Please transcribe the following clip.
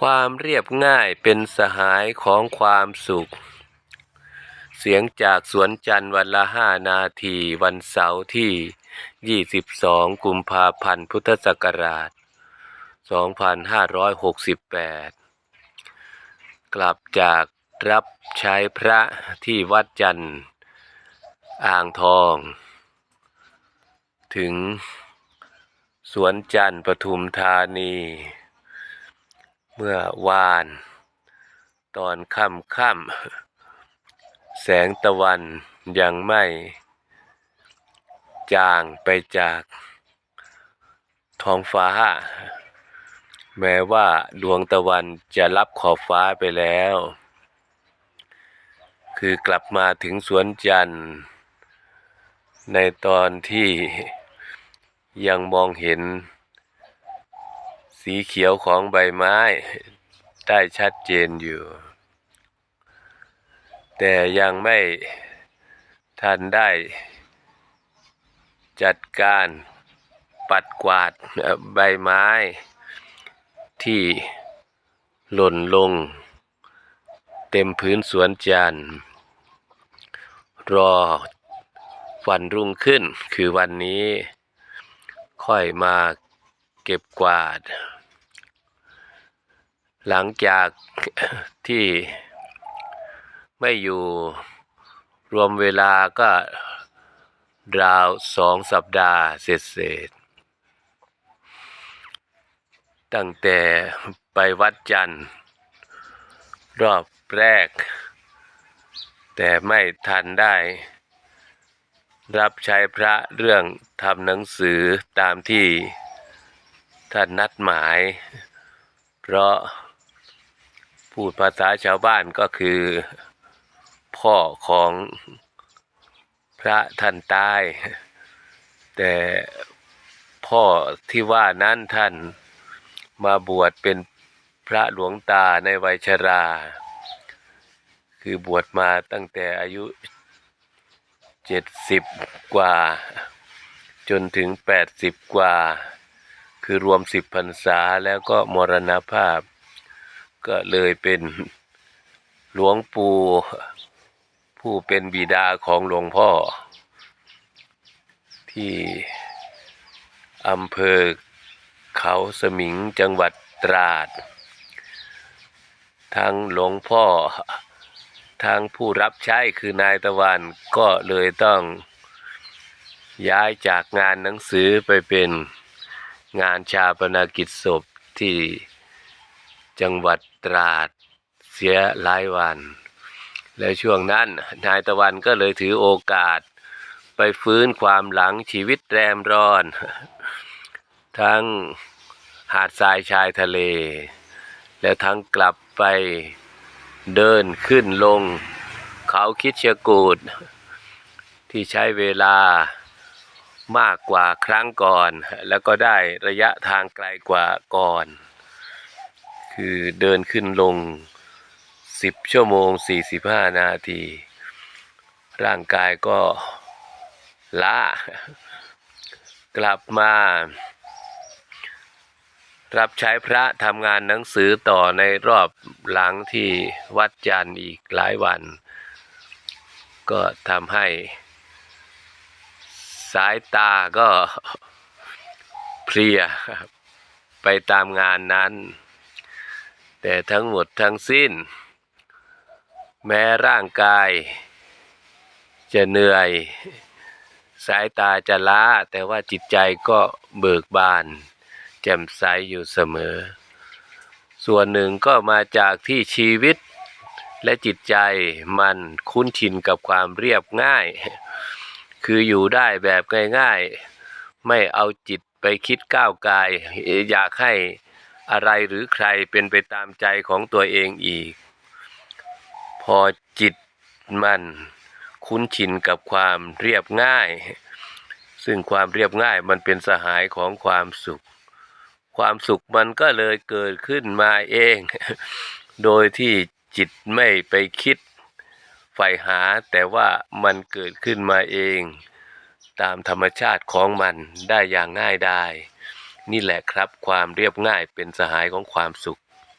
ความเรียบง่ายเป็นสหายของความสุข เสียงจากสวนจันทร์วันละห้านาทีวันเสาร์ที่ 22 กุมภาพันธ์ พุทธศักราช 2568 กลับจากรับใช้พระที่วัดจันทร์ อ่างทอง ถึงสวนจันทร์ปทุมธานี เมื่อวาน ตอนค่ำค่ำแสงตะวันยังไม่ จางไปจากท้องฟ้า แม้ว่าดวงตะวันจะรับขอบฟ้าไปแล้ว คือกลับมาถึงสวนจันทร์ ในตอนที่ยังมองเห็น สีเขียวของใบไม้ ได้ชัดเจนอยู่ แต่ยังไม่ทันได้ จัดการปัดกวาดใบไม้ ที่หล่นลง เต็มพื้นสวนจันทร์รอวันรุ่งขึ้นคือวันนี้ ค่อยมาเก็บกวาด หลังจากที่ไม่อยู่รวมเวลาก็ราวสองสัปดาห์เสร็จเสร็จตั้งแต่ไปวัดจันทร์ รอบแรก แต่ไม่ทันได้ รับใช้พระเรื่องทำหนังสือตามที่ท่านนัดหมาย เพราะ พูดภาษาชาวบ้านก็คือ พ่อของพระท่านตาย แต่พ่อที่ว่านั้นท่านมาบวชเป็นพระหลวงตาในวัยชรา คือบวชมาตั้งแต่อายุเจ็ดสิบกว่า จนถึงแปดสิบกว่า คือรวมสิบพรรษาแล้วก็มรณภาพ ก็เลยเป็นหลวงปู่ผู้เป็นบิดาของหลวงพ่อ ที่อำเภอเขาสมิงจังหวัดตราดทั้งหลวงพ่อทางผู้รับใช้คือนายตะวันก็เลยต้องย้ายจากงานหนังสือไปเป็นงานชาปนกิจศพที่ จังหวัดตราดเสียหลายวัน แล้วช่วงนั้นนายตะวันก็เลยถือโอกาส ไปฟื้นความหลังชีวิตแรมร้อน ทั้งหาดทรายชายทะเล แล้วทั้งกลับไปเดินขึ้นลง เขาคิดเชกูด ที่ใช้เวลามากกว่าครั้งก่อน แล้วก็ได้ระยะทางไกลกว่าก่อน คือเดินขึ้นลง 10 ชั่วโมง 45 นาที ร่างกายก็ล้ากลับมา รับใช้พระทำงานหนังสือต่อในรอบหลังที่วัดจันทร์อีกหลายวัน ก็ทำให้ สายตาก็เพลียไปตามงานนั้น แต่ทั้งหมดทั้งสิ้น แม้ร่างกาย จะเหนื่อย สายตาจะล้า แต่ว่าจิตใจก็เบิกบาน แจ่มใสอยู่เสมอ ส่วนหนึ่งก็มาจากที่ชีวิตและจิตใจมันคุ้นชินกับความเรียบง่าย คืออยู่ได้แบบง่ายๆ ไม่เอาจิตไปคิดก้าวกาย อยากให้ อะไรหรือใครเป็นไปตามใจของตัวเองอีก พอจิตมันคุ้นชินกับความเรียบง่าย ซึ่งความเรียบง่ายมันเป็นสหายของความสุข ความสุขมันก็เลยเกิดขึ้นมาเอง โดยที่จิตไม่ไปคิดใฝ่หาแต่ว่ามันเกิดขึ้นมาเอง ตามธรรมชาติของมันได้อย่างง่ายได้ นี่แหละครับ ความเรียบง่ายเป็นสหายของความสุข